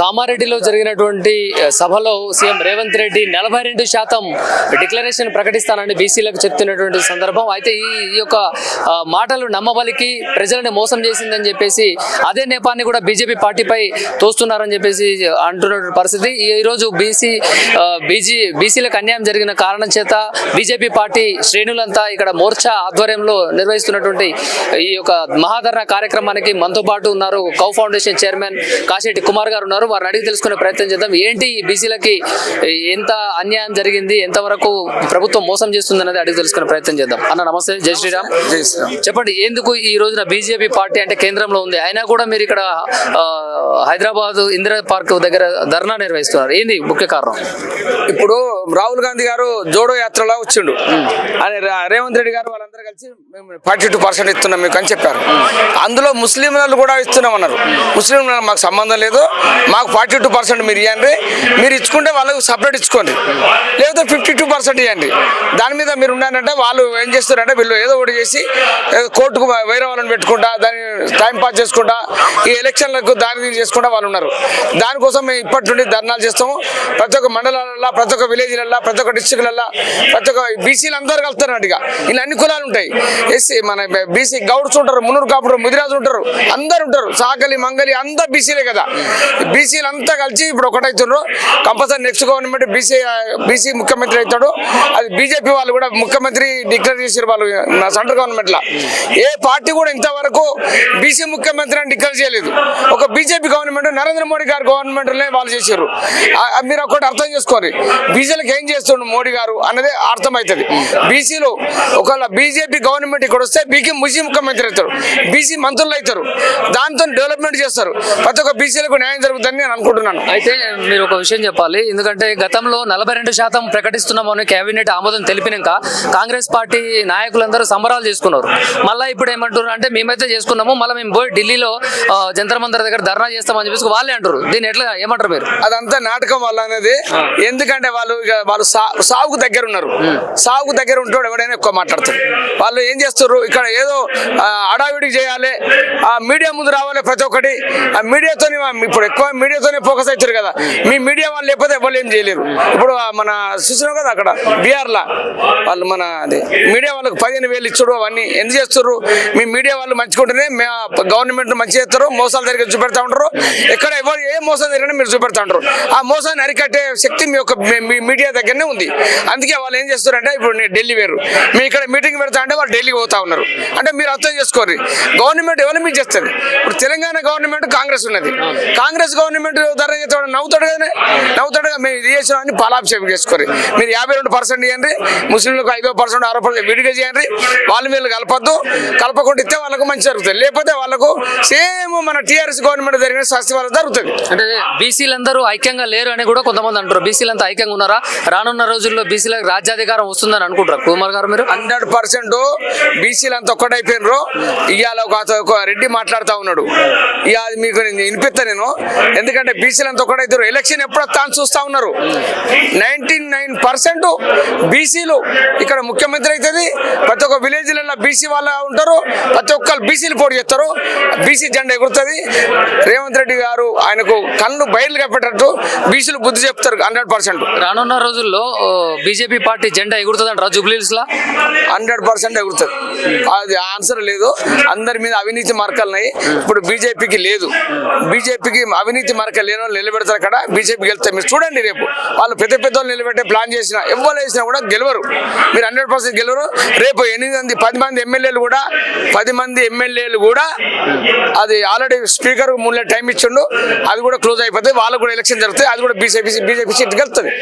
కామారెడ్డిలో జరిగినటువంటి సభలో సీఎం రేవంత్ రెడ్డి నలభై రెండు శాతం డిక్లరేషన్ ప్రకటిస్తానని బీసీలకు చెప్తున్నటువంటి సందర్భం. అయితే ఈ ఈ యొక్క మాటలు నమ్మబలికి ప్రజలను మోసం చేసిందని చెప్పేసి అదే నేపాన్ని కూడా బీజేపీ పార్టీపై తోస్తున్నారని చెప్పేసి అంటున్నటువంటి పరిస్థితి. ఈరోజు బీసీ బీజీ బీసీలకు అన్యాయం జరిగిన కారణం చేత బీజేపీ పార్టీ శ్రేణులంతా ఇక్కడ మోర్చా ఆధ్వర్యంలో నిర్వహిస్తున్నటువంటి ఈ యొక్క మహాధరణ కార్యక్రమానికి మనతో పాటు ఉన్నారు. Cow foundation chairman Kasetti Kumar గారు ఉన్నారు. వారిని అడిగి తెలుసుకునే ప్రయత్నం చేద్దాం. ఏంటి ఈ బీసీలకి ఎంత అన్యాయం జరిగింది? ఎంతవరకు ప్రభుత్వం మోసం చేస్తుంది అనేది అడిగి తెలుసుకునే ప్రయత్నం చేద్దాం. అన్న నమస్తే. జై శ్రీరామ్. జై శ్రీరామ్. చెప్పండి ఎందుకు ఈ రోజున బీజేపీ పార్టీ అంటే కేంద్రంలో ఉంది? అయినా కూడా మీరు ఇక్కడ హైదరాబాద్ ఇందిరా పార్క్ దగ్గర ధర్నా నిర్వహిస్తున్నారు. ఏంది ముఖ్య కారణం? ఇప్పుడు రాహుల్ గాంధీ గారు జోడో యాత్రలో వచ్చిండు. అని రేవంత్ రెడ్డి గారు వాళ్ళందరూ కలిసి మేము ఫార్టీ టూ పర్సెంట్ ఇస్తున్నాం మీకు అని చెప్పారు. అందులో ముస్లిం వాళ్ళు కూడా ఇస్తున్నాం అన్నారు ముస్లిం మాకు సంబంధం లేదు. మాకు ఫార్టీ టూ పర్సెంట్ మీరు ఇవ్వండి మీరు ఇచ్చుకుంటే వాళ్ళకు సపరేట్ ఇచ్చుకోండి. లేకపోతే ఫిఫ్టీ టూ పర్సెంట్ ఇవ్వండి దాని మీద మీరు ఉన్నారంటే వాళ్ళు ఏం చేస్తారంటే వీళ్ళు ఏదో ఒకటి చేసి ఏదో కోర్టుకు వేరే వాళ్ళని పెట్టుకుంటా దాన్ని టైం పాస్ చేసుకుంటా ఈ ఎలక్షన్లకు దారి చేసుకుంటా వాళ్ళు ఉన్నారు. దానికోసం మేము ఇప్పటి నుండి ధర్నాలు చేస్తాము. ప్రతి ఒక్క మండలాలలో ప్రతి ఒక్క విలేజ్లలో ప్రతి ఒక్క డిస్టిక్లల్లో ప్రతి ఒక్క బీసీలు అందరూ కలుపుతారన్నట్టుగా ఇలా అన్ని కులాలు ఉంటాయి. ఎస్సీ మన బీసీ గౌడ్స్ ఉంటారు మునూరు కాపుడు ముదిరాజు ఉంటారు అందరు ఉంటారు. సాకలి మంగలి అంతా బీసీలే కదా. బీసీలు అంతా కలిసి ఇప్పుడు ఒకటైతున్నారు compulsory next government BC BC ముఖ్యమంత్రి అవుతాడు. అది బీజేపీ వాళ్ళు కూడా ముఖ్యమంత్రి డిక్లేర్ చేసారు వాళ్ళు నా సెంట్రల్ గవర్నమెంట్లో ఏ పార్టీ కూడా ఇంతవరకు బీసీ ముఖ్యమంత్రి అని డిక్లేర్ చేయలేదు. ఒక బీజేపీ గవర్నమెంట్ నరేంద్ర మోడీ గారు గవర్నమెంట్ వాళ్ళు చేశారు మీరు ఒకటి అర్థం చేసుకోండి. బీసీలకు ఏం చేస్తుండు మోడీ గారు అన్నదే అర్థమవుతుంది బీసీలు ఒకవేళ బీజేపీ గవర్నమెంట్ ఇక్కడ వస్తే బీకి ముస్లిం ముఖ్యమంత్రి అవుతారు. బీసీ మంత్రులు అవుతారు. దాంతో డెవలప్మెంట్ చేస్తారు. ప్రతి ఒక్క బీసీలకు న్యాయం జరుగుతుందని నేను అనుకుంటున్నాను. అయితే మీరు ఒక విషయం చెప్పాలి. ఎందుకంటే గతంలో నలభై రెండు శాతం ప్రకటిస్తున్నామని కేబినెట్ ఆమోదం తెలిపినాక కాంగ్రెస్ పార్టీ నాయకులందరూ సంబరాలు చేసుకున్నారు. మళ్ళీ ఇప్పుడు ఏమంటున్నారు అంటే మేమైతే చేసుకున్నాము మళ్ళీ మేము పోయి ఢిల్లీలో జంతర్ మంతర్ దగ్గర ధర్నా చేస్తామని చెప్పేసి వాళ్ళే అంటారు. దీన్ని ఎట్లా ఏమంటారు మీరు? అదంతా నాటకం వల్ల అనేది. ఎందుకంటే వాళ్ళు ఇక వాళ్ళు సాగుకు దగ్గర ఉన్నారు. సాగుకు దగ్గర ఉంటాడు ఎవడైనా ఎక్కువ మాట్లాడతారు వాళ్ళు ఏం చేస్తారు ఇక్కడ ఏదో అడావిడికి చేయాలి. ఆ మీడియా ముందు రావాలి ప్రతి ఒక్కటి. ఆ మీడియాతో ఇప్పుడు ఎక్కువ మీడియాతోనే ఫోకస్ అవుతారు కదా. మీ మీడియా వాళ్ళు లేకపోతే వాళ్ళు ఏం చేయలేరు. ఇప్పుడు మన చూసినాం కదా అక్కడ బీఆర్లా. వాళ్ళు మన అది మీడియా వాళ్ళకి పదిహేను వేలు ఇచ్చుడు అవన్నీ. ఎందుకు చేస్తారు మీ మీడియా వాళ్ళు మంచుకుంటేనే గవర్నమెంట్ మంచి చేస్తారు మోసాలు జరిగి చూపెడతా ఉంటారు. ఎక్కడ ఎవరు ఏ మోసం జరిగినా మీరు చూపెడతా ఉంటారు. ఆ మోసాన్ని అరికట్టే శక్తి మీ యొక్క మీ- మీ మీడియా దగ్గరనే ఉంది. అందుకే వాళ్ళు ఏం చేస్తారంటే ఇప్పుడు నేను ఢిల్లీ వేరు. మీ ఇక్కడ మీటింగ్ పెడతా అంటే వాళ్ళు ఢిల్లీ పోతా ఉన్నారు. అంటే మీరు అర్థం చేసుకోరు గవర్నమెంట్ ఎవరు మీకు చేస్తుంది ఇప్పుడు తెలంగాణ గవర్నమెంట్ కాంగ్రెస్ ఉన్నది. కాంగ్రెస్ గవర్నమెంట్ ధర నవ్వుతాడు కదా నవ్వుతాడు మేము ఇది చేసినాం అని పాలాభిషేకం చేసుకోరు. మీరు యాభై రెండు పర్సెంట్ ఇవ్వండి ముస్లింలకు ఐదో పర్సెంట్ ఆరో పర్సెంట్ విడిగా చేయండి వాళ్ళు వీళ్ళు కలపద్దు. కలపకుండా ఇస్తే వాళ్ళకు మంచి జరుగుతుంది. లేకపోతే వాళ్ళకు సేమ్ మన టీఆర్ఎస్ గవర్నమెంట్ జరిగిన శాస్త్రి వాళ్ళకి జరుగుతుంది. అంటే బీసీలందరూ ఐక్యంగా లేరు అని కూడా కొంతమంది అంటారు. బీసీలంతా ఐక్యంగా ఉన్నారా? రానున్న రోజుల్లో బీసీలకు రాజ్యాధికారం వస్తుందని అనుకుంటారు? కుమార్ గారు మీరు? హండ్రెడ్ పర్సెంట్ బీసీలు అంతా ఒక్కటైపోయినరు. ఇవాళ ఒక ఒక రెడ్డి మాట్లాడుతా ఉన్నాడు. ఇక అది మీకు నేను వినిపిస్తా నేను. ఎందుకంటే బీసీలంతా కూడా ఇద్దరు. ఎలక్షన్ ఎప్పుడు తాను అని చూస్తా ఉన్నారు. నైన్టీ నైన్ పర్సెంట్ బీసీలు ఇక్కడ ముఖ్యమంత్రి అవుతుంది. ప్రతి ఒక్క విలేజ్లలో బీసీ వాళ్ళు ఉంటారు ప్రతి ఒక్కరు బీసీలు పోటీ చేస్తారు. బీసీ జెండా ఎగురుతుంది. రేవంత్ రెడ్డి గారు ఆయనకు కళ్ళు బయలు కప్పేటట్టు బీసీలు బుద్ధి చెప్తారు హండ్రెడ్ పర్సెంట్. రానున్న రోజుల్లో బీజేపీ పార్టీ జెండా ఎగురుతుందంటారా జూబ్లీస్ లా? హండ్రెడ్ పర్సెంట్ ఎగురుతుంది. అది ఆన్సర్ లేదు. అందరి మీద అవినీతి మార్కలున్నాయి ఇప్పుడు బీజేపీకి లేదు. బీజేపీకి అవినీతి మార్కలు లేని వాళ్ళు నిలబెడతారు అక్కడ. బీజేపీకి వెళ్తే మీరు చూడండి రేపు. వాళ్ళు పెద్ద పెద్ద వాళ్ళు నిలబెట్టే ప్లాన్ చేసినా ఎవరు వేసినా కూడా గెలవరు. మీరు హండ్రెడ్ పర్సెంట్ గెలవరు. రేపు ఎనిమిది మంది పది మంది ఎమ్మెల్యేలు కూడా పది మంది ఎమ్మెల్యేలు కూడా అది ఆల్రెడీ స్పీకర్ మూడు టైం ఇచ్చిండు అది కూడా క్లోజ్ అయిపోతుంది వాళ్ళకు కూడా ఎలక్షన్ జరుగుతాయి అది కూడా బీజేపీ బీజేపీ సీట్ గెలుతుంది